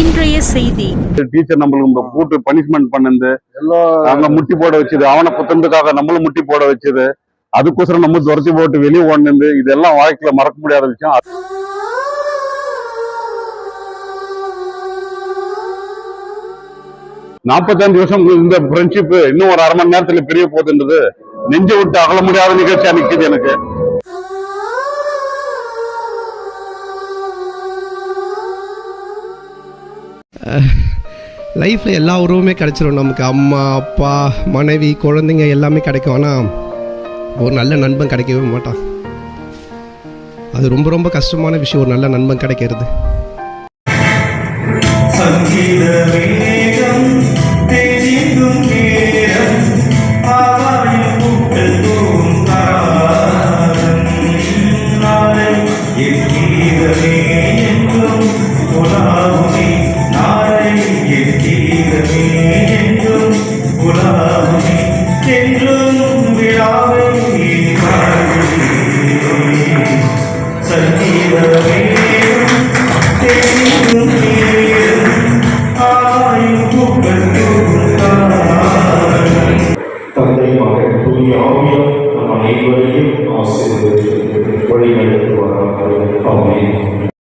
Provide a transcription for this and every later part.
இன்றைய செய்தி. டீச்சர் நம்மளுக்கு கூட்டு பனிஷ்மெண்ட் பண்ணது அங்க முட்டி போட வச்சது அவனை புத்தந்துக்காக நம்மளும் முட்டி போட வச்சது அதுக்கோசரம் நம்ம துரத்தி போட்டு வெளியே ஓடுனது இதெல்லாம் வாழ்க்கையில மறக்க முடியாத விஷயம். நாற்பத்தஞ்சு வருஷம் இந்த ஃப்ரெண்ட்ஷிப் இன்னும் ஒரு அரை மணி நேரத்துல பிரிய போகுதுன்றது நெஞ்சு விட்டு அகல முடியாத நிகழ்ச்சியா நிக்குது எனக்கு. லைஃப்பில் எல்லா உறவுமே கிடைச்சிரும். நமக்கு அம்மா அப்பா மனைவி குழந்தைங்க எல்லாமே கிடைக்கும். ஆனால் ஒரு நல்ல நண்பன் கிடைக்கவே மாட்டான். அது ரொம்ப ரொம்ப கஷ்டமான விஷயம். ஒரு நல்ல நண்பன் கிடைக்கிறது. சங்கீதமே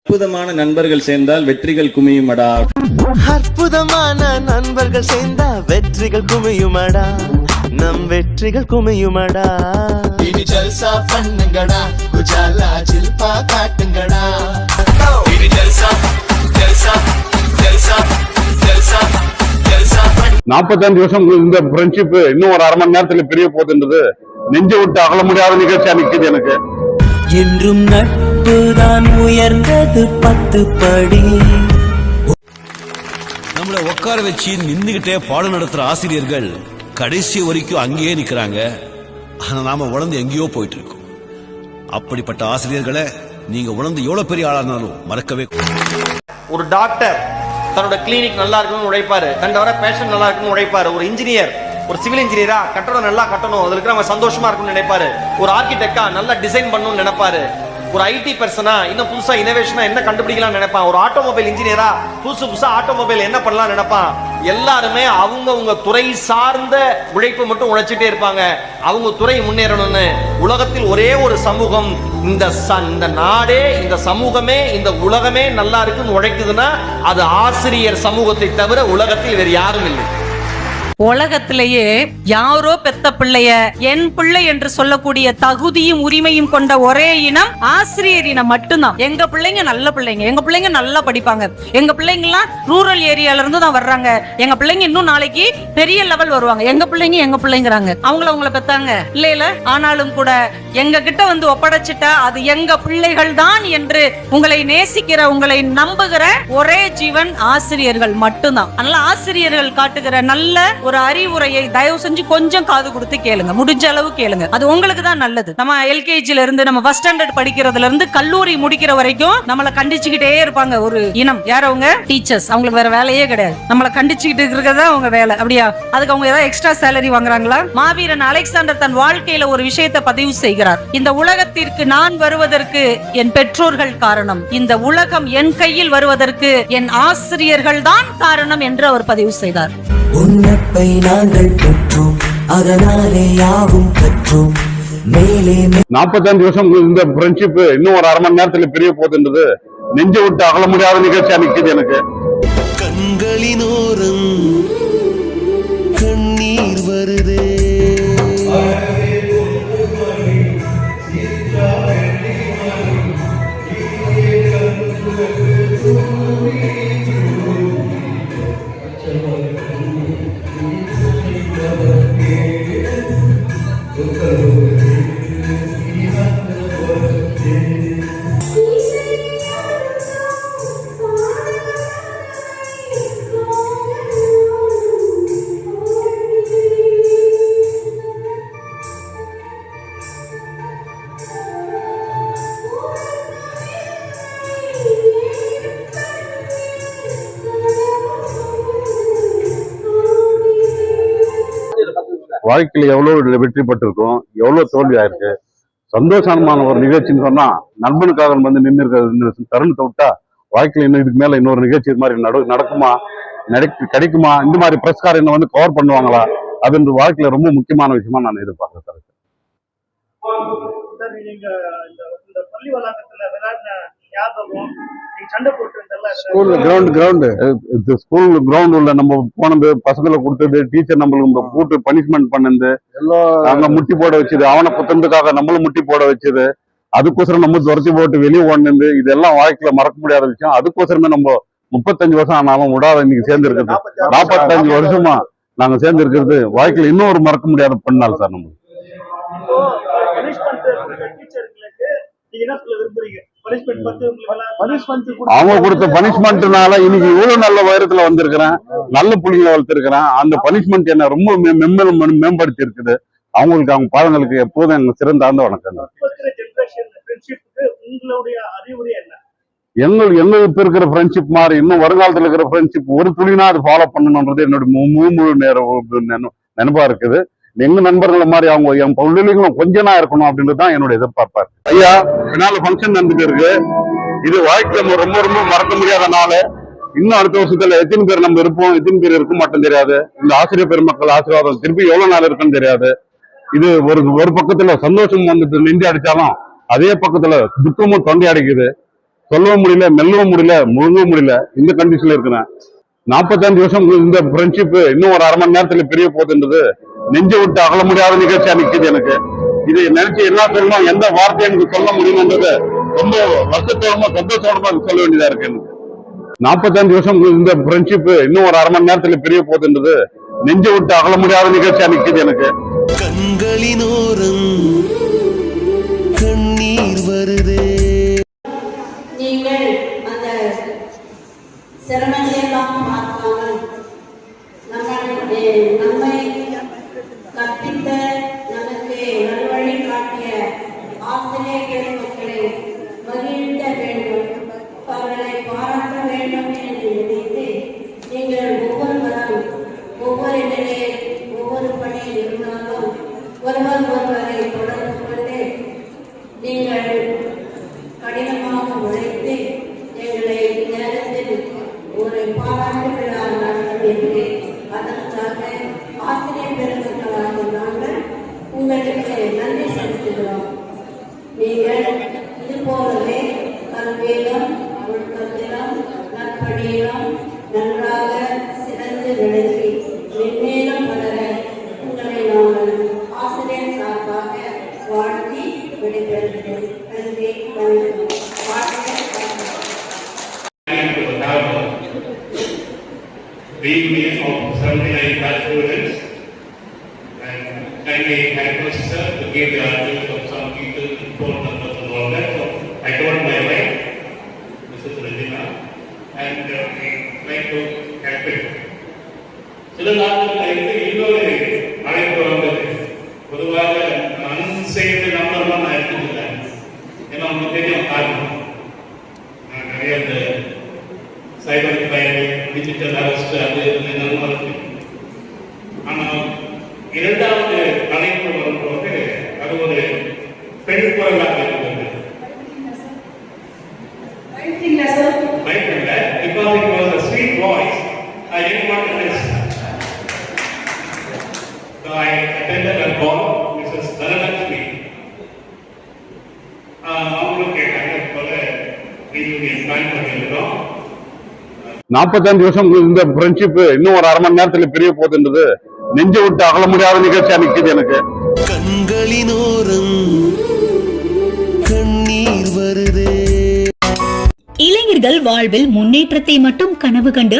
அற்புதமான நண்பர்கள் சேர்ந்தால் வெற்றிகள் குமியுமடா. அற்புதமான நண்பர்கள் சேர்ந்தா வெற்றிகள் குமியுமடா. நம் வெற்றிகள் குமியுமடா. இனி ஜல்சா பண்ணுங்கடா. உஜாலா ஜில்பா காட்டுங்கடா. இனி ஜல்சா நாற்பத்தஞ்சு வருஷம் இந்த ஃப்ரெண்ட்ஷிப் இன்னும் ஒரு அரை மணி நேரத்துல பிரிய போகுதுன்றது நெஞ்சு விட்டு அகல முடியாத நிகழ்ச்சியா நிக்குது எனக்கு. என்றும் நட்புதான் உயர்ந்தது பத்து படி. நம்மள உட்கார வச்சு நின்னுகிட்டே பாடம் நடத்துற ஆசிரியர்கள் கடைசி வரைக்கும் அங்கேயே நிக்கிறாங்க. ஆனா நாம உணர்ந்து எங்கேயோ போயிட்டு இருக்கோம் அப்படிப்பட்ட ஆசிரியர்களை நீங்க உணர்ந்து எவ்வளவு பெரிய ஆளானாலும் மறக்கவே ஒரு டாக்டர் தன்னோட கிளினிக் நல்லா இருக்கணும்னு உழைப்பாரு. தன்னோட பேஷன் நல்லா இருக்கணும்னு உழைப்பாரு. ஒரு இன்ஜினியர் ஒரு சிவில் இன்ஜினியரா கட்டணம் நல்லா கட்டணும். அதுல இருக்கிறவங்க சந்தோஷமா இருக்கணும்னு நினைப்பாரு. ஒரு ஆர்கிடெக்டா நல்லா டிசைன் பண்ணணும்னு நினைப்பாரு. ஒரு ஐடி பர்சனா இன்னும் புதுசா இனோவேஷனா என்ன கண்டுபிடிக்கலாம் நினைப்பான்? ஒரு ஆட்டோமொபைல் இன்ஜினியரா புதுசு புதுசா ஆட்டோமொபைல் என்ன பண்ணலாம் நினைப்பான்? எல்லாருமே அவங்க உங்க துறை சார்ந்த உழைப்பு மட்டும் உழைச்சிட்டே இருப்பாங்க. அவங்க துறை முன்னேறணும்னு. உலகத்தில் ஒரே ஒரு சமூகம் இந்த ச- இந்த நாடே இந்த சமூகமே இந்த உலகமே நல்லா இருக்குன்னு உழைக்குதுன்னா அது ஆசிரியர் சமூகத்தை தவிர உலகத்தில் வேறு யாரும் இல்லை. உலகத்திலேயே யாரோ பெத்த பிள்ளைய என் பிள்ளை என்று சொல்லக்கூடிய தகுதியும் உரிமையும் கொண்ட ஒரே இனம் ஆசிரியர் இனம் மட்டும்தான். எங்க பிள்ளைங்க நல்ல பிள்ளைங்க எங்க பிள்ளைங்க நல்லா படிப்பாங்க. எங்க பிள்ளைங்க எல்லாம் ரூரல் ஏரியால இருந்து தான் வர்றாங்க. எங்க பிள்ளைங்க இன்னும் நாளைக்கு பெரிய லெவல் வருவாங்க. எங்க பிள்ளைங்க எங்க பிள்ளைங்கிறாங்க. அவங்கள அவங்கள பெத்தாங்க. இல்ல இல்ல ஆனாலும் கூட எங்க கிட்ட வந்து ஒப்படைச்சிட்டா அது எங்க பிள்ளைகள் தான் என்று உங்களை நேசிக்கிற உங்களை நம்புகிற ஒரே ஜீவன் ஆசிரியர்கள் மட்டும்தான். அதனால ஆசிரியர்கள் காட்டுகிற நல்ல ஒரு அறிவுரையை தயவு செஞ்சு கொஞ்சம் காது கொடுத்து கேளுங்க. முடிஞ்ச அளவு கேளுங்க. அது உங்களுக்கு தான் நல்லது. நம்ம எல்கேஜில இருந்து நம்ம ஃபர்ஸ்ட் ஸ்டாண்டர்ட் படிக்கிறதுல இருந்து கல்லூரி முடிக்கிற வரைக்கும் நம்மளை கண்டிச்சுக்கிட்டே இருப்பாங்க. ஒரு இனம். யார் அவங்க? டீச்சர்ஸ் அவங்களுக்கு வேற வேலையே கிடையாது. நம்மளை கண்டிச்சுக்கிட்டு இருக்கிறதா அவங்க வேலை. அப்படியா? அதுக்கு அவங்க ஏதாவது எக்ஸ்ட்ரா சேலரி வாங்குறாங்களா? மாவீரன் அலெக்சாண்டர் தன் வாழ்க்கையில ஒரு விஷயத்தை பதிவு செய்கிறார். இந்த உலகத்திற்கு நான் வருவதற்கு என் பெற்றோர்கள் காரணம். இந்த உலகம் என் கையில் வருவதற்கு என் ஆசிரியர்கள் தான் காரணம் என்று அவர் பதிவு செய்தார். உன்னப்பை நாங்கள் பெற்றோம். அதனாலே யாவும் பெற்றோம். மேலே நாற்பத்தஞ்சு வருஷம் இந்த ஃப்ரெண்ட்ஷிப் இன்னும் ஒரு அரை மணி நேரத்துல பிரிய போகுதுன்றது நெஞ்சு விட்டு அகல முடியாத நிகழ்ச்சியா நிக்குது எனக்கு. கண்களினோரம் வாழ்க்கையில் எவ்வளவு வெற்றி பெற்றிருக்கோம் எவ்வளவு தோல்வி ஆயிருக்கு. சந்தோஷமான ஒரு நிகழ்ச்சின்னு சொன்னா நண்பனுக்காக வந்து நின்று இருக்கிற தருணத்தை விட்டா வாழ்க்கையில் இன்னும் இதுக்கு மேல இன்னொரு நிகழ்ச்சி இது மாதிரி நடு நடக்குமா நடக்கு கிடைக்குமா இந்த மாதிரி பிரஸ்கார் என்ன வந்து கவர் பண்ணுவாங்களா அதுன்ற வாழ்க்கையில ரொம்ப முக்கியமான விஷயமா நான் எதிர்பார்க்கிறேன் சார். ஞாபகம். சண்டை போட்டு கிரவுண்ட் கிரவுண்டு ஸ்கூல் கிரவுண்ட் உள்ள நம்ம போனது பசங்களை கொடுத்தது டீச்சர் நம்மளுக்கு கூட்டு பனிஷ்மெண்ட் பண்ணது. அங்க முட்டி போட வச்சது அவனை புத்தந்துக்காக நம்மளும் முட்டி போட வச்சது. அதுக்கோசரம் நம்ம துரத்தி போட்டு வெளியே ஓடுனது இதெல்லாம் வாழ்க்கையில மறக்க முடியாத விஷயம். அதுக்கோசரமே நம்ம முப்பத்தஞ்சு வருஷம் ஆனாலும் விடாத இன்னைக்கு சேர்ந்து இருக்கிறது நாற்பத்தஞ்சு வருஷமா நாங்க சேர்ந்து இருக்கிறது வாழ்க்கையில இன்னும் ஒரு மறக்க முடியாத பண்ணால் சார் நம்ம. அவங்க கொடுத்த பனிஷ்மெண்ட்னால இன்னைக்கு இவ்வளவு நல்ல உயரத்துல வந்திருக்கிறேன். நல்ல புள்ளிங்களை வளர்த்திருக்கிறேன். அந்த பனிஷ்மெண்ட் என்ன ரொம்ப மே- மென்மேலும் மென் மேம்படுத்தி இருக்குது அவங்களுக்கு அவங்க பாதங்களுக்கு எப்போதும் எங்க சிறந்த ஆழ்ந்த வணக்கம் இப்ப இருக்கிற ஜெனரேஷன் ஃப்ரெண்ட்ஷிப்புக்கு உங்களுடைய அறிவுரை என்ன? எங்கள் எங்களுக்கு இப்ப இருக்கிற ஃப்ரெண்ட்ஷிப் மாதிரி இன்னும் வருங்காலத்துல இருக்கிற ஃப்ரெண்ட்ஷிப் ஒரு துளினா அது ஃபாலோ பண்ணணுன்றது என்னோட மு- மு- முழு நேரம் நினை- நினைப்பா இருக்குது. எங்க நண்பர்கள் மாதிரி அவங்க என் பிள்ளைகளும் கொஞ்சனா இருக்கணும் அப்படின்றது தான் என்னோட எதிர்பார்ப்பா ஐயா பின்னால ஃபங்க்ஷன் நடந்துட்டு இருக்கு. இது வாழ்க்கை நம்ம ரொம்ப ரொம்ப மறக்க முடியாத நாள். இன்னும் அடுத்த வருஷத்துல எத்தனை பேர் நம்ம இருப்போம் எத்தனை பேர் இருக்க மாட்டோம் தெரியாது. இந்த ஆசிரியர் பெருமக்கள் ஆசீர்வாதம் திருப்பி எவ்வளவு நாள் இருக்குன்னு தெரியாது. இது ஒரு ஒரு பக்கத்துல சந்தோஷம் வந்துட்டு நெஞ்சு அடிச்சாலும் அதே பக்கத்துல துக்கமும் தொண்டை அடைக்குது. சொல்லவும் முடியல மெல்லவும் முடியல முழுங்கவும் முடியல. இந்த கண்டிஷன்ல இருக்கிறேன். நாற்பத்தஞ்சு வருஷம் இந்த ஃப்ரெண்ட்ஷிப் இன்னும் ஒரு அரை மணி நேரத்துல பிரிய போகுதுன்றது நெஞ்சை விட்டு அகல முடியாத நிகழ்ச்சியா நிக்குது எனக்கு. இதை நினைச்சு என்ன சொல்லணும் எந்த வார்த்தை எனக்கு சொல்ல முடியும்ன்றது ரொம்ப வருஷத்தோடமா சந்தோஷமா சொல்ல வேண்டியதா இருக்கு எனக்கு. நாற்பத்தஞ்சு வருஷம் இந்த ஃப்ரெண்ட்ஷிப் இன்னும் ஒரு அரை மணி நேரத்துல பிரிய போகுதுன்றது நெஞ்சை விட்டு அகல முடியாத நிகழ்ச்சியா நிக்குது எனக்கு. கண்களினோரம் கண்ணீர் வருதே. நீங்கள் அந்த பார்க்காமல் நம்மை கற்பித்த நீங்கள் இது போலவே கல்வியிலும் ஒழுக்கத்திலும் நற்பணியிலும் நன்றாக சிறந்து விளங்கி மென்மேலும் வளர உங்களை நாங்கள் ஆசிரியர் சார்பாக வாழ்த்தி விடைபெறுகிறேன் நன்றி வணக்கம். வாழ்த்துக்கள் reunion of 79 class students. And kindly help us, sir, to give the இன்னொரு அழைப்பு வந்தது பொதுவாக அன்சேஃப்ட் நம்பர்லாம் நான் எடுத்துக்கல ஏன்னா உங்களுக்கு தெரியும் காரணம் நான் நிறைய இந்த சைபர் கிரைம் டிஜிட்டல் அரெஸ்ட் அது என்னெல்லாம் இருக்கு ஆனால் இரண்டாவது அழைப்பு வரும்போது அது ஒரு பெண் குரலாக நாற்பத்தஞ்சு வருஷம் இந்த ஃப்ரெண்ட்ஷிப் இன்னும் ஒரு அரை மணி நேரத்துல பிரிய போகுதுன்றது நெஞ்சை விட்டு அகல முடியாத நிகழ்ச்சியா நிக்குது எனக்கு. கண்களினோரம் கண்ணீர் வருதே. இளைஞர்கள் வாழ்வில் முன்னேற்றத்தை மட்டும் கனவு கண்டு